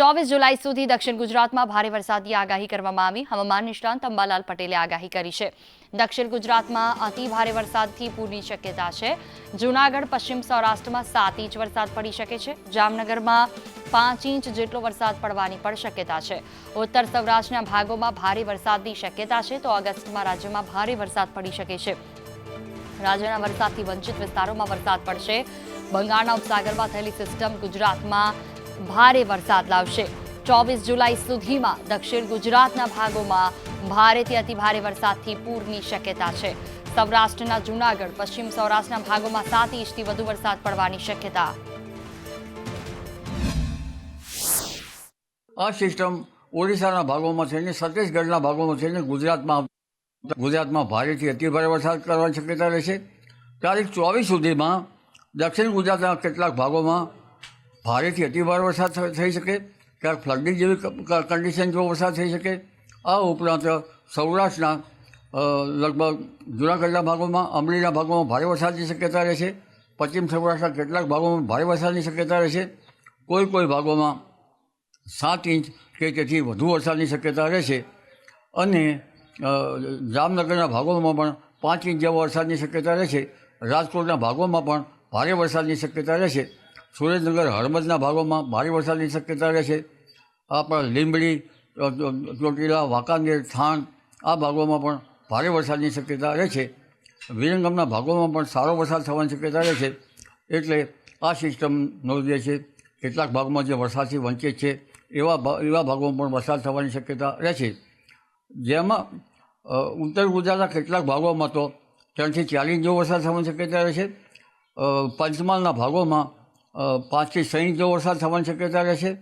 ચોવીસ જુલાઈ સુધી દક્ષિણ ગુજરાતમાં ભારે વરસાદની આગાહી કરવામાં આવી. હવામાન નિષ્ણાંત અંબાલાલ પટેલે આગાહી કરી છે. દક્ષિણ ગુજરાતમાં અતિ ભારે વરસાદથી પૂરની શક્યતા છે. જૂનાગઢ, પશ્ચિમ સૌરાષ્ટ્રમાં સાત ઇંચ વરસાદ પડી શકે છે. જામનગરમાં પાંચ ઇંચ જેટલો વરસાદ પડવાની પણ શક્યતા છે. ઉત્તર સૌરાષ્ટ્રના ભાગોમાં ભારે વરસાદની શક્યતા છે, તો ઓગસ્ટમાં રાજ્યમાં ભારે વરસાદ પડી શકે છે. રાજ્યના વરસાદથી વંચિત વિસ્તારોમાં વરસાદ પડશે. બંગાળના ઉપસાગરમાં થયેલી સિસ્ટમ ગુજરાતમાં ભારે વરસાદ લાવશે. ચોવીસ જુલાઈ સુધીમાં દક્ષિણ ગુજરાતના ભાગોમાં ભારેથી અતિ ભારે વરસાદથી પૂરની શક્યતા છે. સૌરાષ્ટ્રના જૂનાગઢ, પશ્ચિમ સૌરાષ્ટ્રના ભાગોમાં સાત ઇંચથી વધુ વરસાદ પડવાની શક્યતા. આ સિસ્ટમ ઓડિશાના ભાગોમાં છે ને છત્તીસગઢના ભાગોમાં છે ને ગુજરાતમાં ગુજરાતમાં ભારેથી અતિભારે વરસાદ કરવાની શક્યતા રહેશે. તારીખ ચોવીસ સુધીમાં દક્ષિણ ગુજરાતના કેટલાક ભાગોમાં ભારેથી અતિભારે વરસાદ થઈ શકે ક્યાંક ફ્લડિંગ જેવી કન્ડિશન જેવો વરસાદ થઈ શકે. આ ઉપરાંત સૌરાષ્ટ્રના લગભગ જૂનાગઢના ભાગોમાં, અમરેલીના ભાગોમાં ભારે વરસાદની શક્યતા રહેશે પશ્ચિમ સૌરાષ્ટ્રના કેટલાક ભાગોમાં ભારે વરસાદની શક્યતા રહેશે કોઈ કોઈ ભાગોમાં સાત ઇંચ કે તેથી વધુ વરસાદની શક્યતા રહેશે અને જામનગરના ભાગોમાં પણ પાંચ ઇંચ જેવો વરસાદની શક્યતા રહેશે રાજકોટના ભાગોમાં પણ ભારે વરસાદની શક્યતા રહેશે સુરેન્દ્રનગર હળમદના ભાગોમાં ભારે વરસાદની શક્યતા રહેશે આપણા લીંબડી ચોટીલા, વાંકાનેર, થાણ આ ભાગોમાં પણ ભારે વરસાદની શક્યતા રહેશે વિરંગમના ભાગોમાં પણ સારો વરસાદ થવાની શક્યતા રહેશે એટલે આ સિસ્ટમનો જે છે કેટલાક ભાગમાં જે વરસાદથી વંચિત છે એવા એવા ભાગોમાં પણ વરસાદ થવાની શક્યતા રહેશે જેમાં ઉત્તર ગુજરાતના કેટલાક ભાગોમાં તો ત્રણથી ચાલીસ જેવો વરસાદ થવાની શક્યતા રહેશે પંચમહાલના ભાગોમાં પાંચથી સંયુક્ત વરસાદ થવાની શક્યતા રહેશે.